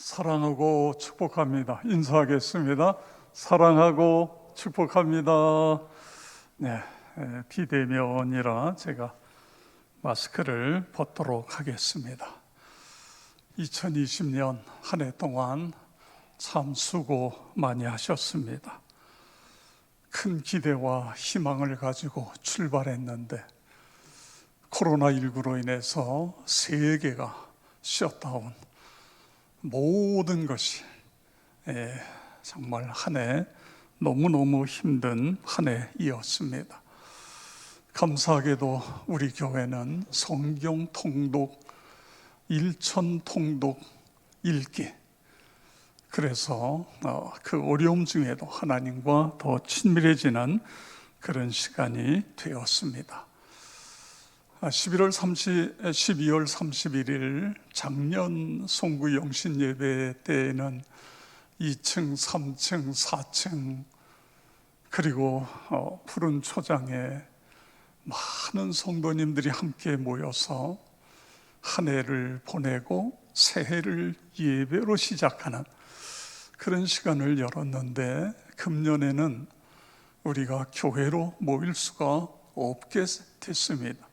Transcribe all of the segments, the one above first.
사랑하고 축복합니다. 인사하겠습니다. 사랑하고 축복합니다. 네, 에, 비대면이라 제가 마스크를 벗도록 하겠습니다. 2020년 한 해 동안 참 수고 많이 하셨습니다. 큰 기대와 희망을 가지고 출발했는데 코로나19로 인해서 세계가 셧다운 모든 것이 예, 정말 한 해 너무너무 힘든 한 해이었습니다. 감사하게도 우리 교회는 성경 통독, 일천 통독 읽기 그래서 어, 그 어려움 중에도 하나님과 더 친밀해지는 그런 시간이 되었습니다. 11월 30, 12월 31일 작년 송구 영신 예배 때에는 2층, 3층, 4층 그리고 어, 푸른 초장에 많은 성도님들이 함께 모여서 한 해를 보내고 새해를 예배로 시작하는 그런 시간을 열었는데 금년에는 우리가 교회로 모일 수가 없게 됐습니다.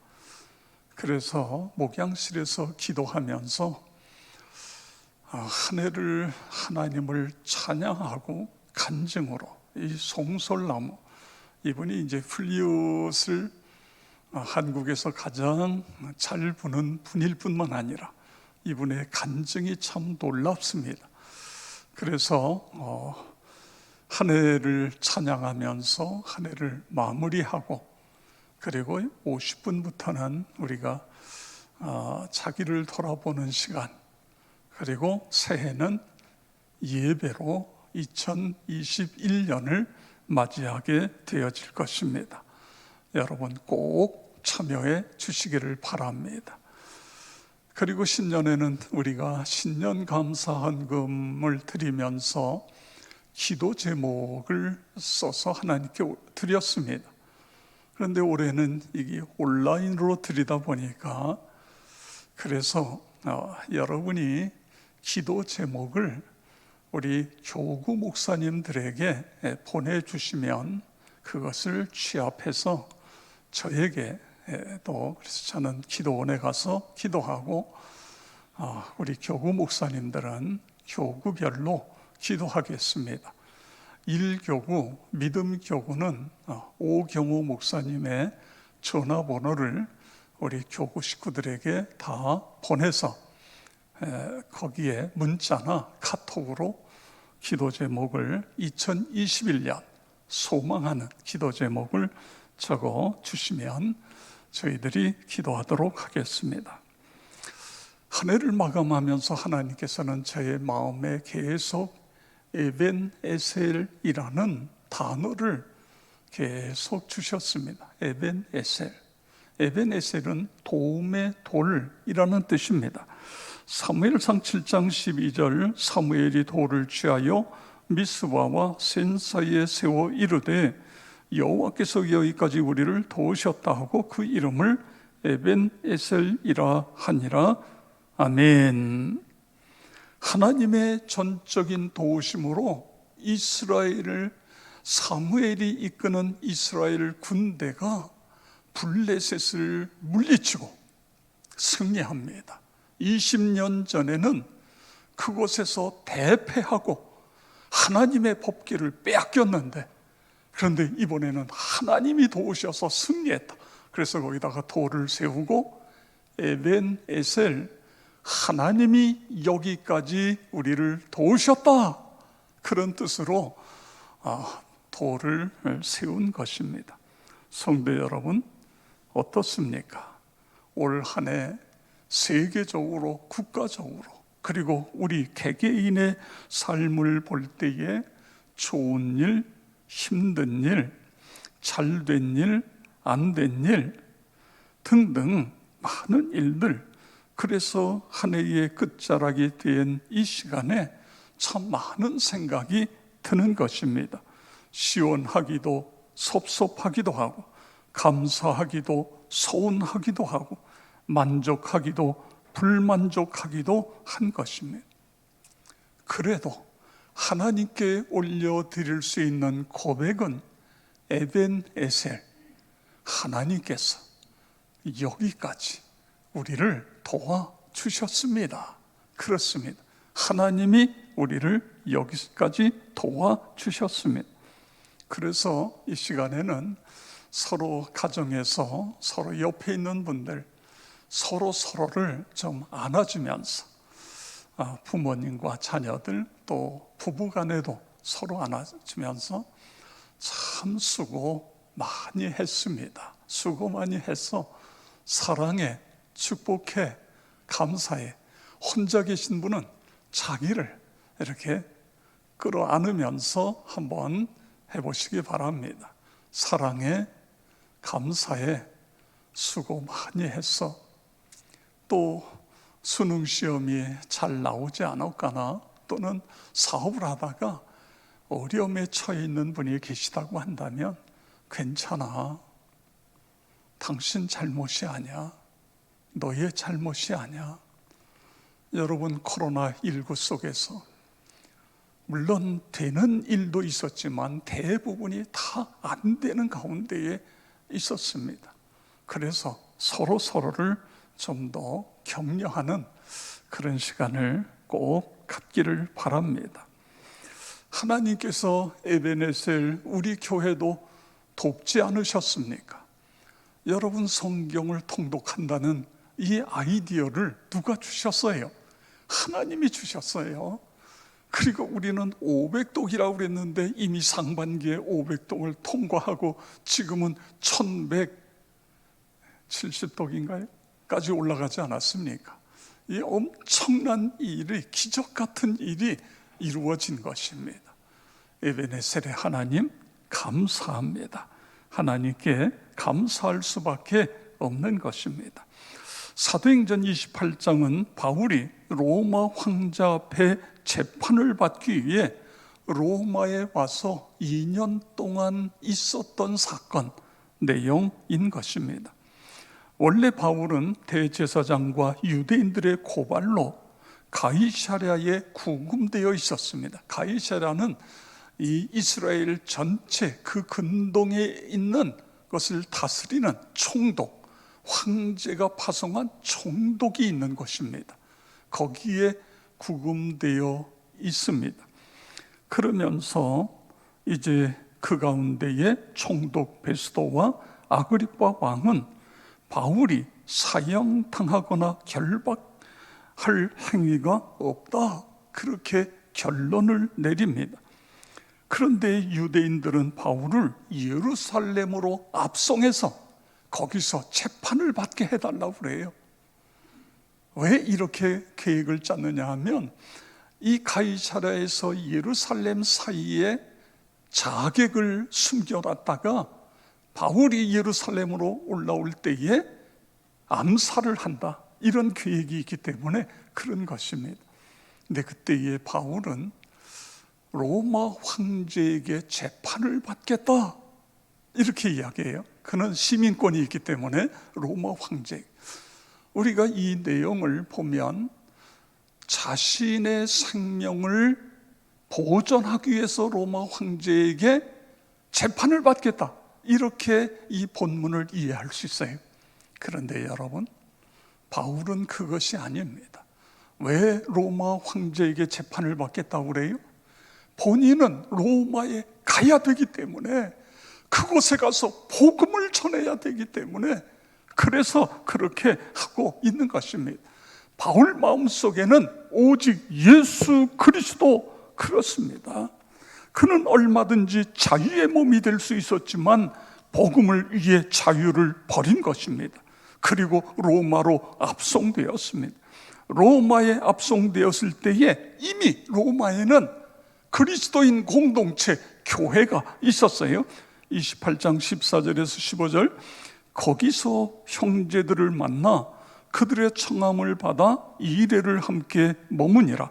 그래서 목양실에서 기도하면서 아, 한 해를 하나님을 찬양하고 간증으로 이 송솔나무 이분이 이제 플리웃을 아, 한국에서 가장 잘 부는 분일 뿐만 아니라 이분의 간증이 참 놀랍습니다. 그래서 어, 한 해를 찬양하면서 한 해를 마무리하고 그리고 50분부터는 우리가 어, 자기를 돌아보는 시간 그리고 새해는 예배로 2021년을 맞이하게 되어질 것입니다. 여러분 꼭 참여해 주시기를 바랍니다. 그리고 신년에는 우리가 신년 감사 헌금을 드리면서 기도 제목을 써서 하나님께 드렸습니다. 그런데 올해는 이게 온라인으로 드리다 보니까 그래서 어, 여러분이 기도 제목을 우리 교구 목사님들에게 보내주시면 그것을 취합해서 저에게 또 그래서 저는 기도원에 가서 기도하고 어, 우리 교구 목사님들은 교구별로 기도하겠습니다. 1교구 믿음교구는 어, 오경호 목사님의 전화번호를 우리 교구 식구들에게 다 보내서 거기에 문자나 카톡으로 기도 제목을 2021년 소망하는 기도 제목을 적어 주시면 저희들이 기도하도록 하겠습니다. 한 해를 마감하면서 하나님께서는 저의 마음에 계속 에벤 에셀이라는 단어를 계속 주셨습니다. 에벤 에셀. 에벤 에셀은 도움의 돌이라는 뜻입니다. 사무엘상 7장 12절 사무엘이 돌을 취하여 미스바와 센 사이에 세워 이르되 여호와께서 여기까지 우리를 도우셨다 하고 그 이름을 에벤 에셀이라 하니라 아멘. 하나님의 전적인 도우심으로 이스라엘을 사무엘이 이끄는 이스라엘 군대가 블레셋을 물리치고 승리합니다. 20년 전에는 그곳에서 대패하고 하나님의 법기를 빼앗겼는데 그런데 이번에는 하나님이 도우셔서 승리했다. 그래서 거기다가 돌을 세우고 에벤 에셀 하나님이 여기까지 우리를 도우셨다. 그런 뜻으로 아, 돌을 세운 것입니다. 성도 여러분, 어떻습니까? 올 한 해 세계적으로, 국가적으로, 그리고 우리 개개인의 삶을 볼 때에 좋은 일, 힘든 일, 잘 된 일, 안 된 일 등등 많은 일들 그래서 한 해의 끝자락이 된 이 시간에 참 많은 생각이 드는 것입니다. 시원하기도 섭섭하기도 하고 감사하기도 서운하기도 하고 만족하기도 불만족하기도 한 것입니다. 그래도 하나님께 올려드릴 수 있는 고백은 에벤 에셀 하나님께서 여기까지 우리를 도와 주셨습니다. 그렇습니다. 하나님이 우리를 여기까지 도와 주셨습니다. 그래서 이 시간에는 서로 가정에서 서로 옆에 있는 분들 서로 서로를 좀 안아주면서 아, 부모님과 자녀들 또 부부 간에도 서로 안아주면서 참 수고 많이 했습니다. 수고 많이 해서 사랑해, 축복해, 감사해. 혼자 계신 분은 자기를 이렇게 끌어안으면서 한번 해보시기 바랍니다. 사랑해, 감사해, 수고 많이 했어. 또 수능 시험이 잘 나오지 않을까나 또는 사업을 하다가 어려움에 처해 있는 분이 계시다고 한다면 괜찮아. 당신 잘못이 아니야. 너의 잘못이 아니야. 여러분 코로나19 속에서 물론 되는 일도 있었지만 대부분이 다 안 되는 가운데에 있었습니다. 그래서 서로 서로를 좀 더 격려하는 그런 시간을 꼭 갖기를 바랍니다. 하나님께서 에베네셀 우리 교회도 돕지 않으셨습니까? 여러분 성경을 통독한다는 이 아이디어를 누가 주셨어요? 하나님이 주셨어요. 그리고 우리는 500독이라고 그랬는데 이미 상반기에 500독을 통과하고 지금은 1170독인가요? 까지 올라가지 않았습니까? 이 엄청난 일이 기적 같은 일이 이루어진 것입니다. 에베네셀의 하나님 감사합니다. 하나님께 감사할 수밖에 없는 것입니다. 사도행전 28장은 바울이 로마 황자 앞에 재판을 받기 위해 로마에 와서 2년 동안 있었던 사건 내용인 것입니다. 원래 바울은 대제사장과 유대인들의 고발로 가이사랴에 구금되어 있었습니다. 가이사랴는 이 이스라엘 전체 그 근동에 있는 것을 다스리는 총독, 황제가 파송한 총독이 있는 곳입니다. 거기에 구금되어 있습니다. 그러면서 이제 그 가운데에 총독 베스도와 아그리파 왕은 바울이 사형당하거나 결박할 행위가 없다. 그렇게 결론을 내립니다. 그런데 유대인들은 바울을 예루살렘으로 압송해서 거기서 재판을 받게 해달라고 그래요. 왜 이렇게 계획을 짰느냐 하면 이 가이사라에서 예루살렘 사이에 자객을 숨겨놨다가 바울이 예루살렘으로 올라올 때에 암살을 한다. 이런 계획이 있기 때문에 그런 것입니다. 근데 그때에 바울은 로마 황제에게 재판을 받겠다. 이렇게 이야기해요. 그는 시민권이 있기 때문에 로마 황제. 우리가 이 내용을 보면 자신의 생명을 보존하기 위해서 로마 황제에게 재판을 받겠다. 이렇게 이 본문을 이해할 수 있어요. 그런데 여러분, 바울은 그것이 아닙니다. 왜 로마 황제에게 재판을 받겠다고 그래요? 본인은 로마에 가야 되기 때문에 그곳에 가서 복음을 전해야 되기 때문에 그래서 그렇게 하고 있는 것입니다. 바울 마음 속에는 오직 예수 그리스도 그렇습니다. 그는 얼마든지 자유의 몸이 될 수 있었지만 복음을 위해 자유를 버린 것입니다. 그리고 로마로 압송되었습니다. 로마에 압송되었을 때에 이미 로마에는 그리스도인 공동체 교회가 있었어요. 28장 14절에서 15절 거기서 형제들을 만나 그들의 청함을 받아 이래를 함께 머무니라.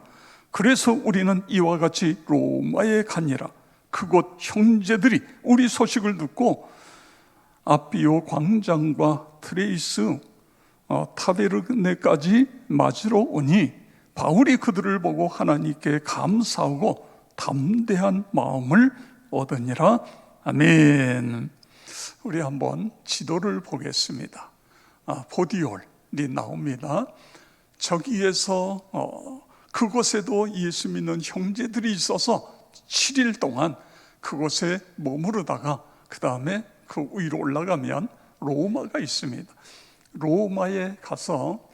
그래서 우리는 이와 같이 로마에 가니라. 그곳 형제들이 우리 소식을 듣고 아비오 광장과 트레이스 어, 타베르네까지 맞으러 오니 바울이 그들을 보고 하나님께 감사하고 담대한 마음을 얻으니라. 아멘. 우리 한번 지도를 보겠습니다. 아, 보디올이 나옵니다. 저기에서 어, 그곳에도 예수 믿는 형제들이 있어서 7일 동안 그곳에 머무르다가 그 다음에 그 위로 올라가면 로마가 있습니다. 로마에 가서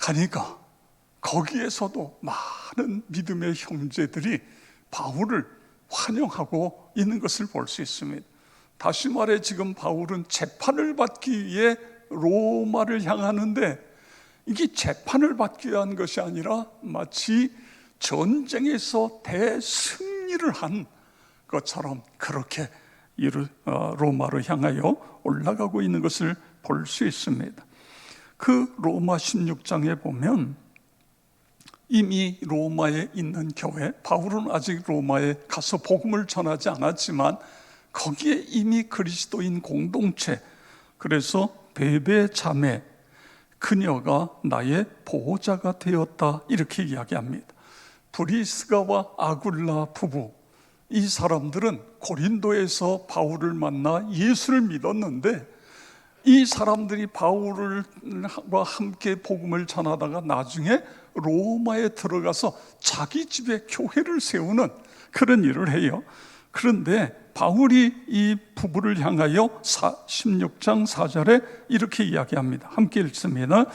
가니까 거기에서도 많은 믿음의 형제들이 바울을 환영하고 있는 것을 볼 수 있습니다. 다시 말해 지금 바울은 재판을 받기 위해 로마를 향하는데 이게 재판을 받기 위한 것이 아니라 마치 전쟁에서 대승리를 한 것처럼 그렇게 어, 로마로 향하여 올라가고 있는 것을 볼 수 있습니다. 그 로마 16장에 보면 이미 로마에 있는 교회, 바울은 아직 로마에 가서 복음을 전하지 않았지만 거기에 이미 그리스도인 공동체, 그래서 베베 자매, 그녀가 나의 보호자가 되었다 이렇게 이야기합니다. 브리스가와 아굴라 부부 이 사람들은 고린도에서 바울을 만나 예수를 믿었는데 이 사람들이 바울과 함께 복음을 전하다가 나중에 로마에 들어가서 자기 집에 교회를 세우는 그런 일을 해요. 그런데 바울이 이 부부를 향하여 16장 4절에 이렇게 이야기합니다. 함께 읽습니다.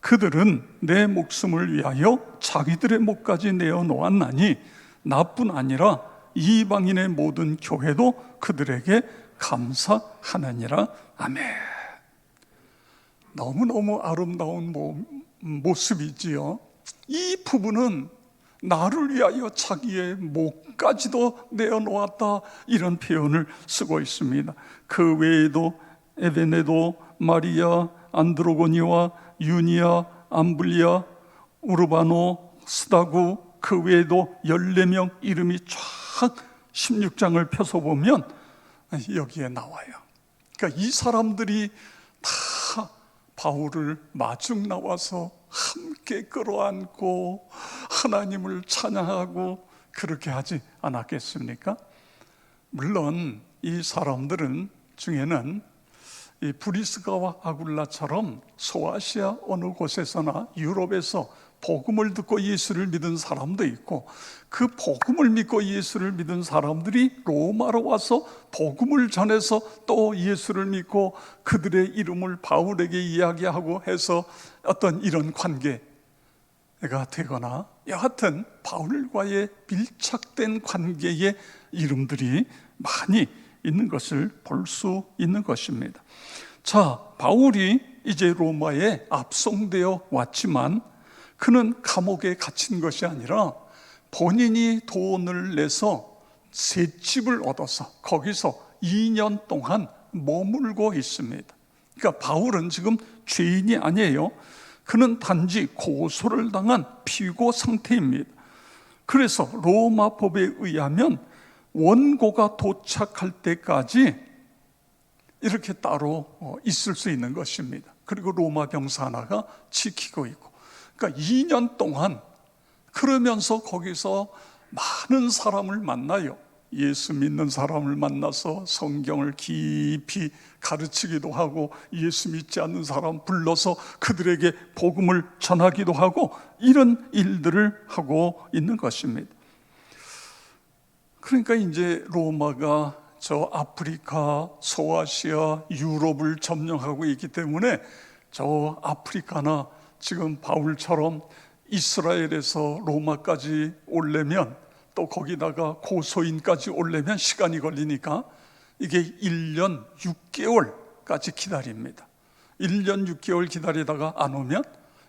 그들은 내 목숨을 위하여 자기들의 목까지 내어 놓았나니 나뿐 아니라 이방인의 모든 교회도 그들에게 감사하느니라. 아멘. 너무너무 아름다운 모, 모습이지요. 이 부부는 나를 위하여 자기의 목까지도 내어놓았다 이런 표현을 쓰고 있습니다. 그 외에도 에베네도 마리아 안드로고니와 유니아 안블리아 우르바노 스다구 그 외에도 14명 이름이 쫙 16장을 펴서 보면 여기에 나와요. 그러니까 이 사람들이 다 바울을 마중 나와서 함께 끌어안고 하나님을 찬양하고 그렇게 하지 않았겠습니까? 물론 이 사람들은 중에는 이 브리스가와 아굴라처럼 소아시아 어느 곳에서나 유럽에서 복음을 듣고 예수를 믿은 사람도 있고 그 복음을 믿고 예수를 믿은 사람들이 로마로 와서 복음을 전해서 또 예수를 믿고 그들의 이름을 바울에게 이야기하고 해서 어떤 이런 관계가 되거나 여하튼 바울과의 밀착된 관계의 이름들이 많이 있는 것을 볼 수 있는 것입니다. 자, 바울이 이제 로마에 압송되어 왔지만 그는 감옥에 갇힌 것이 아니라 본인이 돈을 내서 새 집을 얻어서 거기서 2년 동안 머물고 있습니다. 그러니까 바울은 지금 죄인이 아니에요. 그는 단지 고소를 당한 피고 상태입니다. 그래서 로마 법에 의하면 원고가 도착할 때까지 이렇게 따로 어, 있을 수 있는 것입니다. 그리고 로마 병사 하나가 지키고 있고. 그러니까 2년 동안 그러면서 거기서 많은 사람을 만나요. 예수 믿는 사람을 만나서 성경을 깊이 가르치기도 하고 예수 믿지 않는 사람 불러서 그들에게 복음을 전하기도 하고 이런 일들을 하고 있는 것입니다. 그러니까 이제 로마가 저 아프리카, 소아시아, 유럽을 점령하고 있기 때문에 저 아프리카나 지금 바울처럼 이스라엘에서 로마까지 오려면 또 거기다가 고소인까지 오려면 시간이 걸리니까 이게 1년 6개월까지 기다립니다. 1년 6개월 기다리다가 안 오면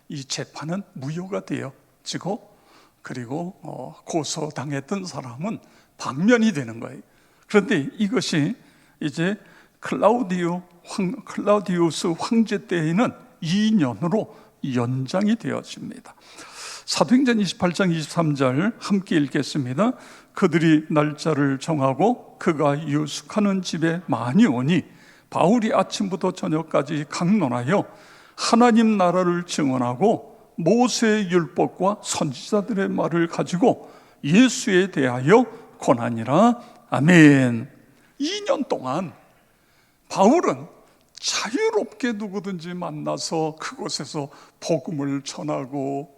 이 재판은 무효가 되어지고 그리고 어, 고소당했던 사람은 방면이 되는 거예요. 그런데 이것이 이제 클라우디오 황, 클라우디우스 황제 때에는 2년으로 연장이 되어집니다. 사도행전 28장 23절 함께 읽겠습니다. 그들이 날짜를 정하고 그가 유숙하는 집에 많이 오니 바울이 아침부터 저녁까지 강론하여 하나님 나라를 증언하고 모세의 율법과 선지자들의 말을 가지고 예수에 대하여 고난이라 아멘. 2년 동안 바울은 자유롭게 누구든지 만나서 그곳에서 복음을 전하고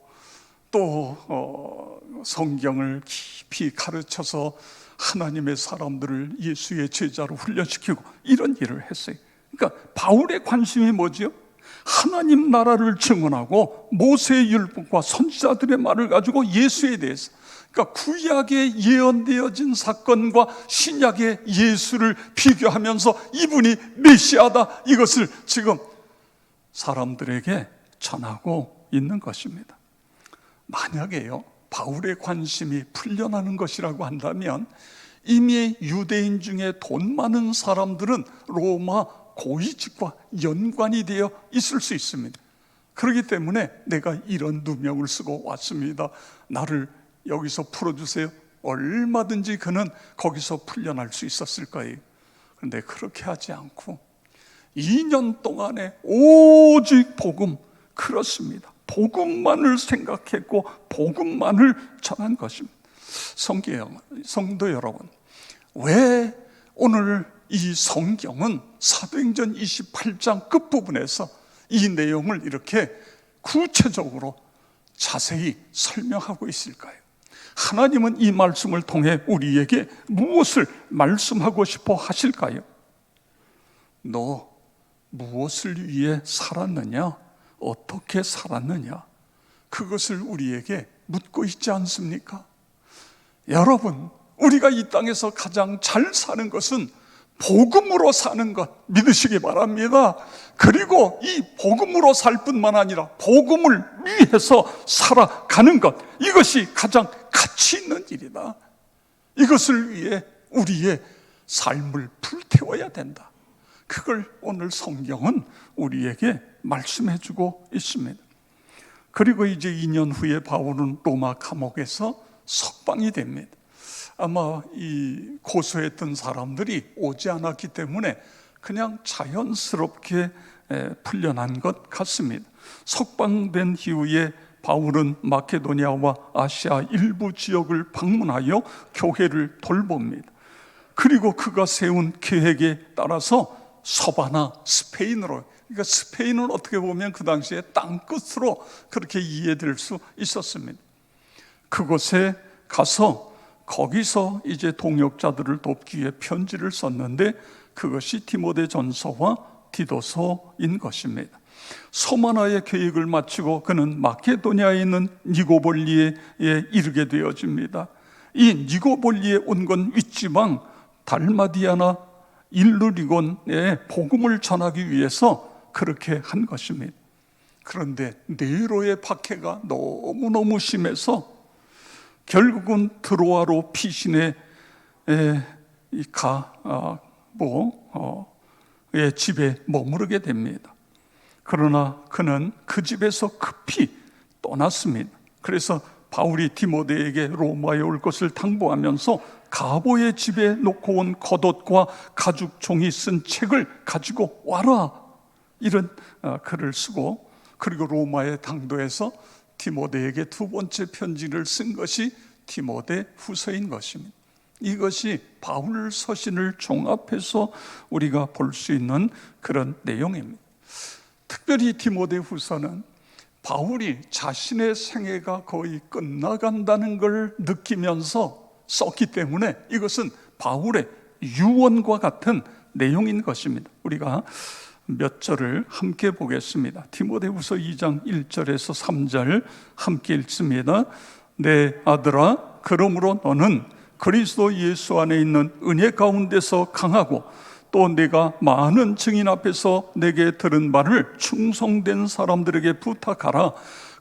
또 어, 성경을 깊이 가르쳐서 하나님의 사람들을 예수의 제자로 훈련시키고 이런 일을 했어요. 그러니까 바울의 관심이 뭐지요? 하나님 나라를 증언하고 모세의 율법과 선지자들의 말을 가지고 예수에 대해서 그러니까 구약에 예언되어진 사건과 신약의 예수를 비교하면서 이분이 메시아다 이것을 지금 사람들에게 전하고 있는 것입니다. 만약에요 바울의 관심이 풀려나는 것이라고 한다면 이미 유대인 중에 돈 많은 사람들은 로마 고위직과 연관이 되어 있을 수 있습니다. 그렇기 때문에 내가 이런 누명을 쓰고 왔습니다. 나를 여기서 풀어주세요. 얼마든지 그는 거기서 풀려날 수 있었을 거예요. 그런데 그렇게 하지 않고 2년 동안에 오직 복음, 그렇습니다. 복음만을 생각했고 복음만을 전한 것입니다. 성도 여러분, 왜 오늘 이 성경은 사도행전 28장 끝부분에서 이 내용을 이렇게 구체적으로 자세히 설명하고 있을까요? 하나님은 이 말씀을 통해 우리에게 무엇을 말씀하고 싶어 하실까요? 너 무엇을 위해 살았느냐? 어떻게 살았느냐? 그것을 우리에게 묻고 있지 않습니까? 여러분, 우리가 이 땅에서 가장 잘 사는 것은 복음으로 사는 것 믿으시기 바랍니다. 그리고 이 복음으로 살 뿐만 아니라 복음을 위해서 살아가는 것 이것이 가장 가치 있는 일이다. 이것을 위해 우리의 삶을 불태워야 된다. 그걸 오늘 성경은 우리에게 말씀해 주고 있습니다. 그리고 이제 2년 후에 바울은 로마 감옥에서 석방이 됩니다. 아마 이 고소했던 사람들이 오지 않았기 때문에 그냥 자연스럽게 풀려난 것 같습니다. 석방된 이후에 바울은 마케도니아와 아시아 일부 지역을 방문하여 교회를 돌봅니다. 그리고 그가 세운 계획에 따라서 서바나 스페인으로 그러니까 스페인은 어떻게 보면 그 당시에 땅 끝으로 그렇게 이해될 수 있었습니다. 그곳에 가서 거기서 이제 동역자들을 돕기 위해 편지를 썼는데 그것이 디모데 전서와 디도서인 것입니다. 소마나의 계획을 마치고 그는 마케도니아에 있는 니고볼리에 이르게 되어집니다. 이 니고볼리에 온 건 윗지방 달마디아나 일루리곤에 복음을 전하기 위해서 그렇게 한 것입니다. 그런데 네로의 박해가 너무너무 심해서 결국은 드로아로 피신의 가, 어, 뭐, 어, 의 집에 머무르게 됩니다. 그러나 그는 그 집에서 급히 떠났습니다. 그래서 바울이 디모데에게 로마에 올 것을 당부하면서 가보의 집에 놓고 온 겉옷과 가죽 종이 쓴 책을 가지고 와라 이런 어, 글을 쓰고 그리고 로마의 당도에서 디모데에게 두 번째 편지를 쓴 것이 디모데 후서인 것입니다. 이것이 바울 서신을 종합해서 우리가 볼 수 있는 그런 내용입니다. 특별히 디모데 후서는 바울이 자신의 생애가 거의 끝나간다는 걸 느끼면서 썼기 때문에 이것은 바울의 유언과 같은 내용인 것입니다. 우리가 몇 절을 함께 보겠습니다. 디모데후서 2장 1절에서 3절 함께 읽습니다. 내 아들아 그러므로 너는 그리스도 예수 안에 있는 은혜 가운데서 강하고 또 내가 많은 증인 앞에서 내게 들은 말을 충성된 사람들에게 부탁하라.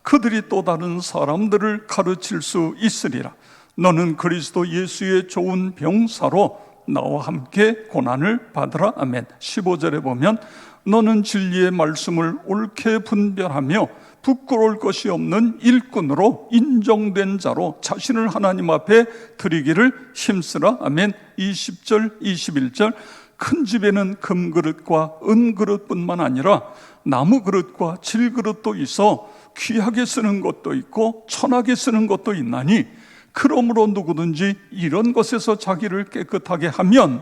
그들이 또 다른 사람들을 가르칠 수 있으리라. 너는 그리스도 예수의 좋은 병사로 나와 함께 고난을 받으라. 아멘. 15절에 보면 너는 진리의 말씀을 옳게 분별하며 부끄러울 것이 없는 일꾼으로 인정된 자로 자신을 하나님 앞에 드리기를 힘쓰라. 아멘. 20절, 21절. 큰 집에는 금그릇과 은그릇뿐만 아니라 나무 그릇과 질그릇도 있어 귀하게 쓰는 것도 있고 천하게 쓰는 것도 있나니 그러므로 누구든지 이런 것에서 자기를 깨끗하게 하면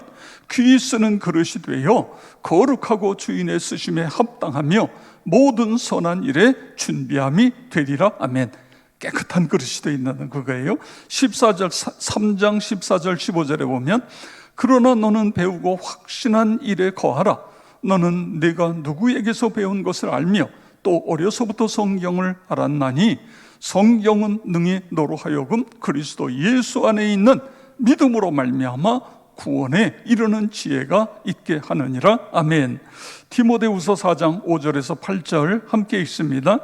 귀 쓰는 그릇이 되어 거룩하고 주인의 쓰심에 합당하며 모든 선한 일에 준비함이 되리라 아멘. 깨끗한 그릇이 되어 있는 그거예요. 14절 3장 14절 15절에 보면 그러나 너는 배우고 확신한 일에 거하라. 너는 내가 누구에게서 배운 것을 알며 또 어려서부터 성경을 알았나니 성경은 능히 너로 하여금 그리스도 예수 안에 있는 믿음으로 말미암아 구원에 이르는 지혜가 있게 하느니라 아멘. 디모데후서 4장 5절에서 8절 함께 있습니다.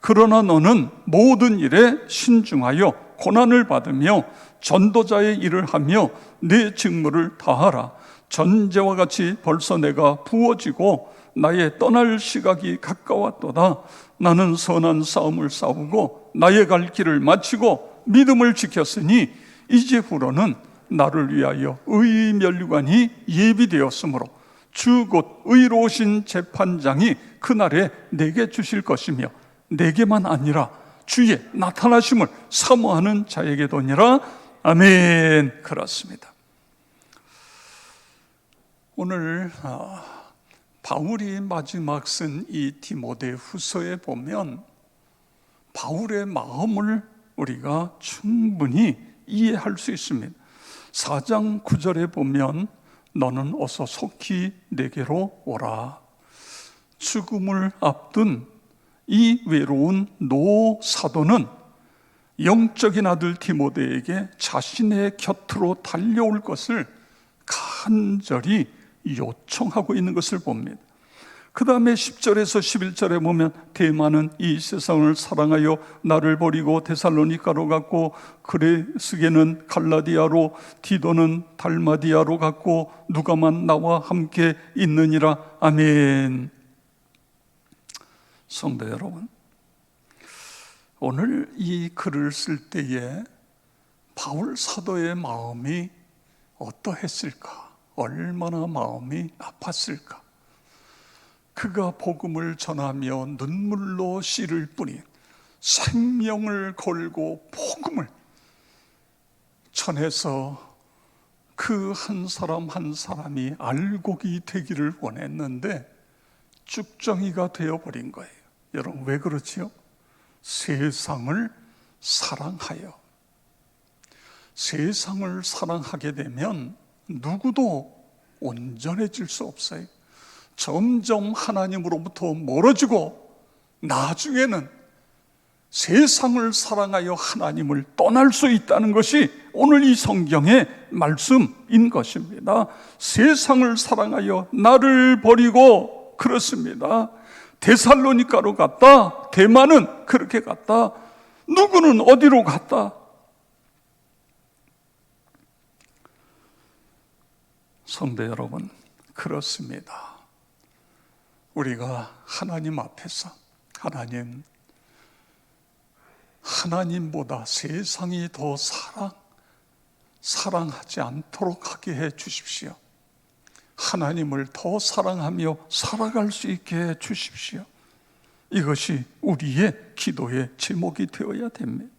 그러나 너는 모든 일에 신중하여 고난을 받으며 전도자의 일을 하며 내 직무를 다하라. 전제와 같이 벌써 내가 부어지고 나의 떠날 시각이 가까웠도다. 나는 선한 싸움을 싸우고 나의 갈 길을 마치고 믿음을 지켰으니 이제후로는 나를 위하여 의의 면류관이 예비되었으므로 주 곧 의로우신 재판장이 그날에 내게 주실 것이며 내게만 아니라 주의 나타나심을 사모하는 자에게도니라 아멘 그렇습니다. 오늘 아, 바울이 마지막 쓴 이 디모데 후서에 보면 바울의 마음을 우리가 충분히 이해할 수 있습니다. 4장 9절에 보면 너는 어서 속히 내게로 오라. 죽음을 앞둔 이 외로운 노 사도는 영적인 아들 디모데에게 자신의 곁으로 달려올 것을 간절히 요청하고 있는 것을 봅니다. 그 다음에 10절에서 11절에 보면 대만은 이 세상을 사랑하여 나를 버리고 데살로니카로 갔고 그레스게는 갈라디아로 디도는 달마디아로 갔고 누가만 나와 함께 있느니라. 아멘. 성도 여러분 오늘 이 글을 쓸 때에 바울 사도의 마음이 어떠했을까? 얼마나 마음이 아팠을까 그가 복음을 전하며 눈물로 씨를 뿌린 생명을 걸고 복음을 전해서 그 한 사람 한 사람이 알곡이 되기를 원했는데 쭉정이가 되어버린 거예요. 여러분 왜 그렇지요? 세상을 사랑하여 세상을 사랑하게 되면 누구도 온전해질 수 없어요. 점점 하나님으로부터 멀어지고 나중에는 세상을 사랑하여 하나님을 떠날 수 있다는 것이 오늘 이 성경의 말씀인 것입니다. 세상을 사랑하여 나를 버리고 그렇습니다. 데살로니카로 갔다. 대만은 그렇게 갔다. 누구는 어디로 갔다. 성대 여러분, 그렇습니다. 우리가 하나님 앞에서 하나님 하나님보다 세상이 더 사랑 사랑하지 않도록 하게 해 주십시오. 하나님을 더 사랑하며 살아갈 수 있게 해 주십시오. 이것이 우리의 기도의 제목이 되어야 됩니다.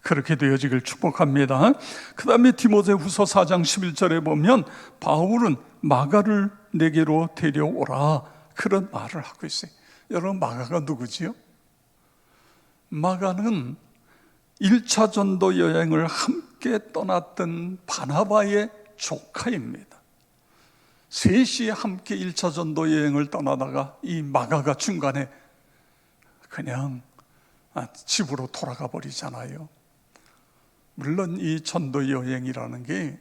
그렇게 되어지길 축복합니다. 그 다음에 디모데 후서 4장 11절에 보면 바울은 마가를 내게로 데려오라 그런 말을 하고 있어요. 여러분 마가가 누구지요? 마가는 1차 전도 여행을 함께 떠났던 바나바의 조카입니다. 셋이 함께 1차 전도 여행을 떠나다가 이 마가가 중간에 그냥 아, 집으로 돌아가 버리잖아요. 물론 이 전도 여행이라는 게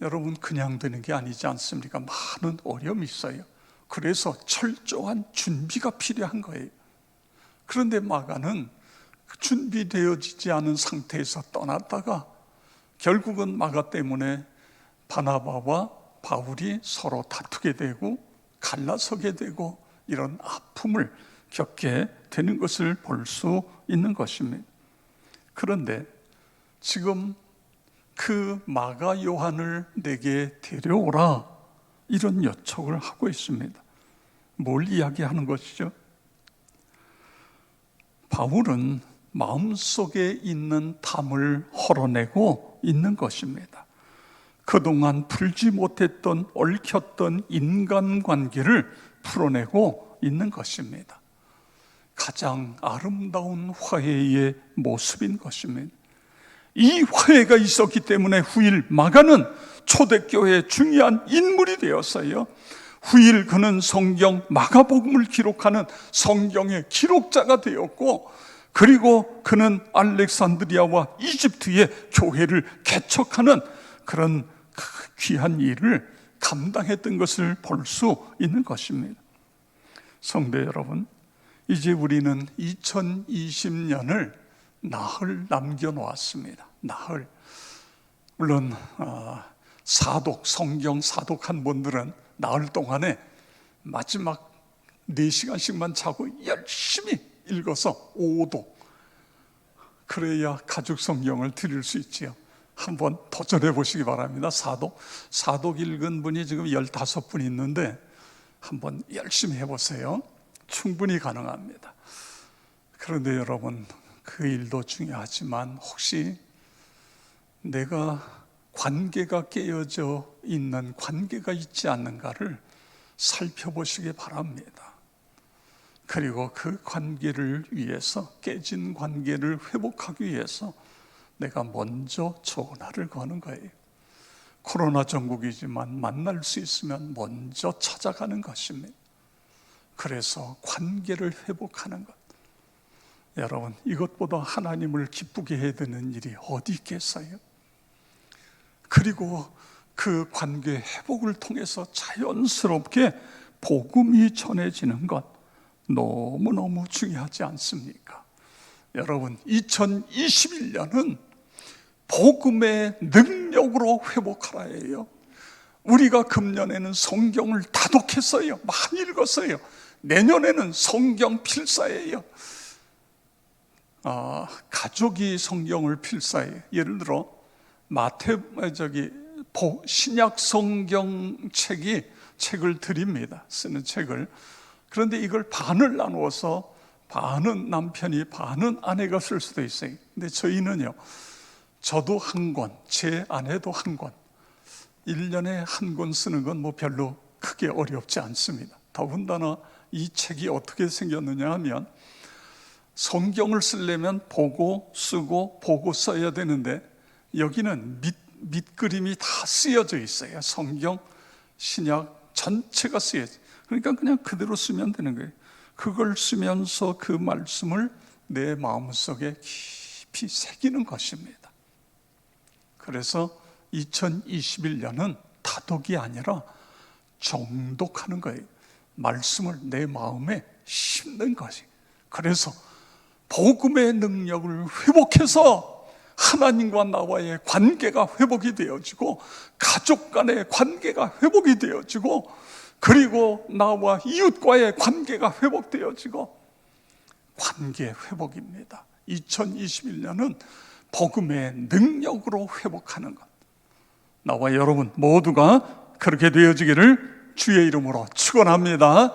여러분 그냥 되는 게 아니지 않습니까? 많은 어려움이 있어요. 그래서 철저한 준비가 필요한 거예요. 그런데 마가는 준비되어지지 않은 상태에서 떠났다가 결국은 마가 때문에 바나바와 바울이 서로 다투게 되고 갈라서게 되고 이런 아픔을 겪게 되는 것을 볼 수 있는 것입니다. 그런데 지금 그 마가 요한을 내게 데려오라 이런 요청을 하고 있습니다. 뭘 이야기하는 것이죠? 바울은 마음속에 있는 담을 헐어내고 있는 것입니다. 그동안 풀지 못했던 얽혔던 인간관계를 풀어내고 있는 것입니다. 가장 아름다운 화해의 모습인 것입니다. 이 화해가 있었기 때문에 후일 마가는 초대교회의 중요한 인물이 되었어요. 후일 그는 성경 마가복음을 기록하는 성경의 기록자가 되었고 그리고 그는 알렉산드리아와 이집트의 교회를 개척하는 그런 귀한 일을 감당했던 것을 볼 수 있는 것입니다. 성도 여러분, 이제 우리는 2020년을 나흘 남겨놓았습니다. 나흘. 물론 어, 사독, 성경 사독한 분들은 나흘 동안에 마지막 4시간씩만 자고 열심히 읽어서 오도 그래야 가족 성경을 드릴 수 있지요. 한번 도전해 보시기 바랍니다. 사독. 사독 읽은 분이 지금 15분 있는데 한번 열심히 해 보세요. 충분히 가능합니다. 그런데 여러분, 그 일도 중요하지만 혹시 내가 관계가 깨어져 있는 관계가 있지 않는가를 살펴보시기 바랍니다. 그리고 그 관계를 위해서 깨진 관계를 회복하기 위해서 내가 먼저 전화를 거는 거예요. 코로나 전국이지만 만날 수 있으면 먼저 찾아가는 것입니다. 그래서 관계를 회복하는 것. 여러분, 이것보다 하나님을 기쁘게 해야 되는 일이 어디 있겠어요? 그리고 그 관계 회복을 통해서 자연스럽게 복음이 전해지는 것 너무너무 중요하지 않습니까? 여러분, 2021년은 복음의 능력으로 회복하라 예요. 우리가 금년에는 성경을 다독했어요. 많이 읽었어요. 내년에는 성경 필사예요. 아, 가족이 성경을 필사해요. 예를 들어 마태 저기 신약 성경 책이 책을 드립니다. 쓰는 책을. 그런데 이걸 반을 나누어서 반은 남편이 반은 아내가 쓸 수도 있어요. 근데 저희는요. 저도 한 권, 제 아내도 한 권. 1년에 한 권 쓰는 건 뭐 별로 크게 어렵지 않습니다. 더군다나 이 책이 어떻게 생겼느냐 하면 성경을 쓰려면 보고 쓰고 보고 써야 되는데 여기는 밑, 밑그림이 다 쓰여져 있어요. 성경, 신약 전체가 쓰여져. 그러니까 그냥 그대로 쓰면 되는 거예요. 그걸 쓰면서 그 말씀을 내 마음속에 깊이 새기는 것입니다. 그래서 2021년은 다독이 아니라 정독하는 거예요. 말씀을 내 마음에 심는 것이. 그래서 복음의 능력을 회복해서 하나님과 나와의 관계가 회복이 되어지고 가족 간의 관계가 회복이 되어지고 그리고 나와 이웃과의 관계가 회복되어지고 관계 회복입니다. 2021년은 복음의 능력으로 회복하는 것. 나와 여러분 모두가 그렇게 되어지기를 주의 이름으로 축원합니다.